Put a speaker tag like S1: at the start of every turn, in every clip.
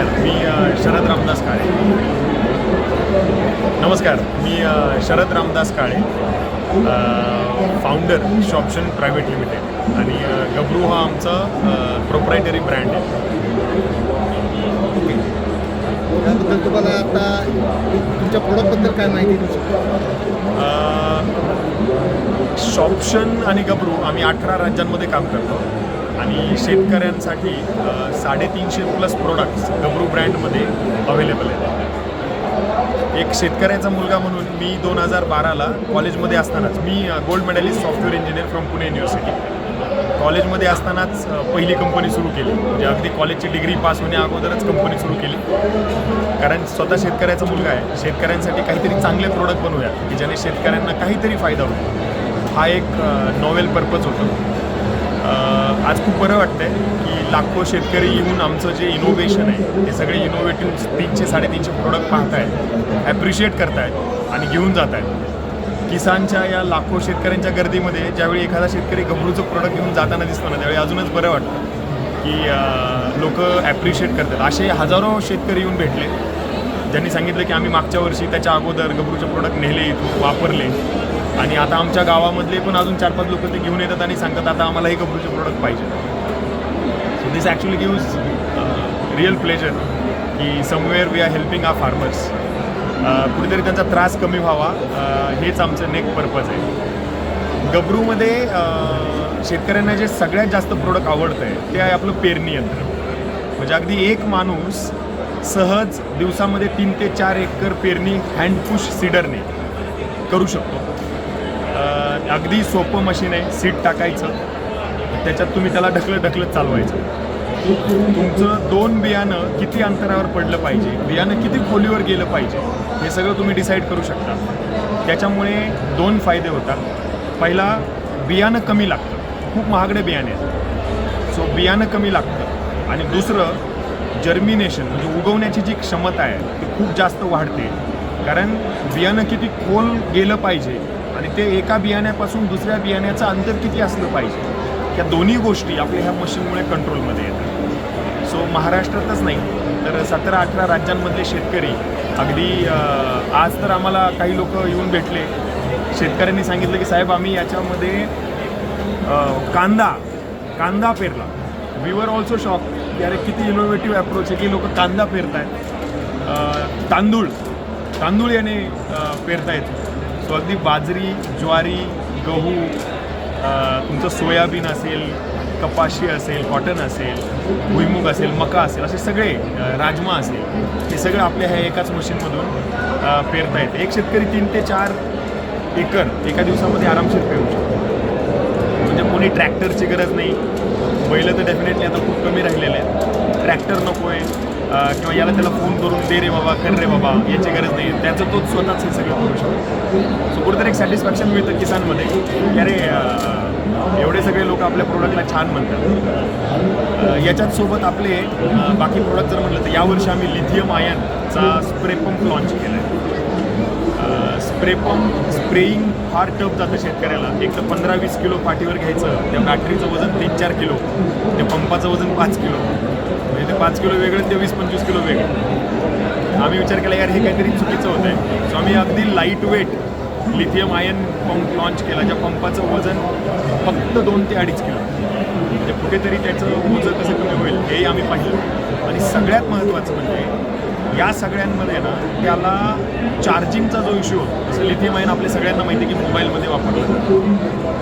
S1: नमस्कार मी शरद रामदास काळे. नमस्कार मी शरद रामदास काळे फाउंडर शॉप्शन प्रायव्हेट लिमिटेड आणि गबरू हा आमचा प्रोप्रायटरी ब्रँड आहे.
S2: त्याबद्दल तुम्हाला आता तुमच्या प्रोडक्टबद्दल काय माहिती देऊ शकता
S1: शॉप्शन आणि गबरू आम्ही अठरा राज्यांमध्ये काम करतो. आणि शेतकऱ्यांसाठी साडेतीनशे प्लस प्रोडक्ट्स गबरू ब्रँडमध्ये अवेलेबल आहेत. एक शेतकऱ्याचा मुलगा म्हणून मी दोन हजार बाराला कॉलेजमध्ये असतानाच मी gold medalist software engineer from Pune university कॉलेजमध्ये असतानाच पहिली कंपनी सुरू केली. म्हणजे अगदी कॉलेजची डिग्री पास होण्या अगोदरच कंपनी सुरू केली. कारण स्वतः शेतकऱ्याचा मुलगा आहे. शेतकऱ्यांसाठी काहीतरी चांगले प्रोडक्ट बनवूया की ज्याने शेतकऱ्यांना काहीतरी फायदा होतो. हा एक नॉवेल पर्पज होतो. आज खूप बरं वाटतंय की लाखो शेतकरी येऊन आमचं जे इनोव्हेशन आहे ते सगळे इनोव्हेटिव्ह तीनशे साडेतीनशे प्रोडक्ट पाहतायत ॲप्रिशिएट करतायत आणि घेऊन जात आहेत किसानच्या या लाखो शेतकऱ्यांच्या गर्दीमध्ये ज्यावेळी एखादा शेतकरी गबरूचं प्रोडक्ट घेऊन जाताना दिसतो ना त्यावेळी अजूनच बरं वाटतं की लोक ॲप्रिशिएट करतात. असे हजारो शेतकरी येऊन भेटले. ज्यांनी सांगितलं की आम्ही मागच्या वर्षी त्याच्या अगोदर गबरूचे प्रोडक्ट नेले इथून वापरले. आणि आता आमच्या गावामधले पण अजून चार पाच लोक ते घेऊन येतात आणि सांगतात आता आम्हाला हे गबरूचे प्रोडक्ट पाहिजे. So this actually gives real pleasure की somewhere we are helping our farmers कुठेतरी त्यांचा त्रास कमी व्हावा uh, हेच आमचं नेक पर्पज आहे. गबरूमध्ये uh, शेतकऱ्यांना जे सगळ्यात जास्त प्रोडक्ट आवडतं आहे ते आहे आपलं पेरणी यंत्र. म्हणजे अगदी एक माणूस सहज दिवसामध्ये तीन ते चार एकर पेरणी हँडपुश सीडरने करू शकतो. अगदी सोपं मशीन आहे सीट टाकायचं. त्याच्यात तुम्ही त्याला ढकलत ढकलत चालवायचं. तुमचं दोन बियाणं किती अंतरावर पडलं पाहिजे बियाणं किती खोलीवर गेलं पाहिजे हे सगळं तुम्ही डिसाईड करू शकता. त्याच्यामुळे दोन फायदे होतात. पहिला बियाणं कमी लागतं. खूप महागडे बियाणे आहेत. सो बियाणं कमी लागतं. आणि दुसरं जर्मिनेशन म्हणजे उगवण्याची जी क्षमता आहे ती खूप जास्त वाढते. कारण बियाणं किती खोल गेलं पाहिजे आणि ते एका बियाण्यापासून दुसऱ्या बियाण्याचं अंतर किती असलं पाहिजे. या दोन्ही गोष्टी आपल्या ह्या मशीनमुळे कंट्रोलमध्ये येतात. सो महाराष्ट्रातच नाही तर सतरा अठरा राज्यांमधले शेतकरी अगदी आज तर आम्हाला काही लोक येऊन भेटले. शेतकऱ्यांनी सांगितलं की साहेब आम्ही याच्यामध्ये कांदा कांदा पेरला. वी वर ऑल्सो शॉक की अरे किती इनोव्हेटिव्ह अप्रोच आहे की लोक कांदा पेरतायत. तांदूळ. तांदूळ याने पेरतायत. सो अगदी बाजरी ज्वारी गहू तुमचं सोयाबीन असेल कपाशी असेल कॉटन असेल भुईमुग असेल मका असेल असे सगळे राजमा असेल हे सगळं आपल्या ह्या एकाच मशीनमधून पेरता येते एक शेतकरी तीन ते चार एकर एका दिवसामध्ये आरामशीर पेरू शकतो. म्हणजे कोणी ट्रॅक्टरची गरज नाही. बैलं तर डेफिनेटली आता खूप कमी राहिलेले आहेत. ट्रॅक्टर नको आहे किंवा याला त्याला फोन करून दे रे बाबा कर रे बाबा याची गरज नाही. त्याचं तोच स्वतःच हे सगळं करू शकतो. सो कुठेतरी एक सॅटिस्फॅक्शन मिळतं किसानमध्ये. की अरे एवढे सगळे लोक आपल्या प्रोडक्टला छान म्हणतात. याच्याच सोबत आपले बाकी प्रोडक्ट जर म्हटलं तर यावर्षी आम्ही लिथियम आयनचा स्प्रे पंप लॉन्च केला आहे स्प्रे पंप स्प्रेईंग फार टफ जातं शेतकऱ्याला. एक तर पंधरा वीस किलो पाठीवर घ्यायचं त्या बॅटरीचं वजन तीन चार किलो त्या पंपाचं वजन पाच किलो. म्हणजे ते पाच किलो वेगळं ते वीस पंचवीस किलो वेगळं. आम्ही विचार केला यार हे काहीतरी चुकीचं होतं आहे सो आम्ही अगदी light weight lithium ion pump launch केला ज्या पंपाचं वजन फक्त दोन ते अडीच किलो. म्हणजे कुठेतरी त्याचं ओझं कसं कमी होईल हेही आम्ही पाहिलं. आणि सगळ्यात महत्त्वाचं म्हणजे या सगळ्यांमध्ये ना त्याला चार्जिंगचा जो इश्यू होतो जसं लिथियम आयन आपल्या सगळ्यांना माहिती आहे की मोबाईलमध्ये वापरलं जातं.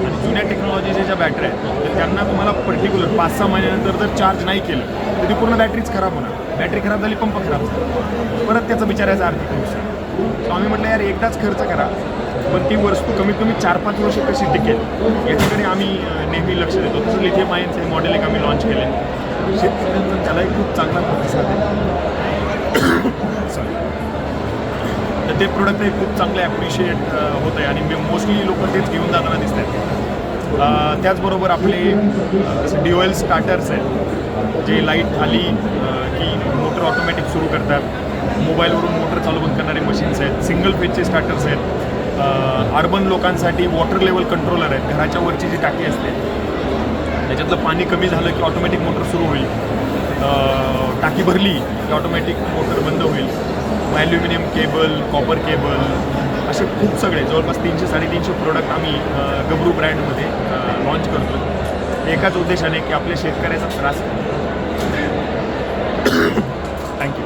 S1: आणि जुन्या टेक्नॉलॉजीच्या ज्या बॅटऱ्या आहेत तर त्यांना तुम्हाला पर्टिक्युलर पाच सहा महिन्यानंतर जर चार्ज नाही केलं तर ती पूर्ण बॅटरीच खराब होणार. बॅटरी खराब झाली पंप खराब झाला. परत त्याचं विचारायचं आर्थिक नुकसान सो आम्ही म्हटलं यार एकदाच खर्च करा. पण ती वस्तू कमीत कमी चार पाच वर्ष कशी टिकेल? याच्याकडे आम्ही नेहमी लक्ष देतो. तसं लिथियम हे मॉडेल एक आम्ही लॉन्च केले. शेतकऱ्यांचा त्यालाही खूप चांगला प्रतिसाद आहे सॉरी तर ते प्रोडक्टही खूप चांगले ॲप्रिशिएट होत आहे आणि मोस्टली लोक तेच घेऊन जाताना दिसत आहेत त्याचबरोबर आपले अ, स्टार्टर्स आहेत जे लाइट आली की मोटर ऑटोमॅटिक सुरू करतात. मोबाईलवरून मोटर चालू बंद करणारे मशीन्स आहेत सिंगल फेजचे स्टार्टर्स आहेत. अर्बन लोकांसाठी वॉटर लेवल कंट्रोलर आहेत घराच्या वरची जी टाकी असते त्याच्यातलं पाणी कमी झालं की ऑटोमॅटिक मोटर सुरू होईल. टाकी भरली की ऑटोमॅटिक मोटर बंद होईल. ॲल्युमिनियम केबल कॉपर केबल असे खूप सगळे जवळपास तीनशे साडेतीनशे प्रोडक्ट आम्ही गबरू ब्रँडमध्ये लॉन्च करतो. एकाच उद्देशाने की आपल्या शेतकऱ्याचा त्रास थँक्यू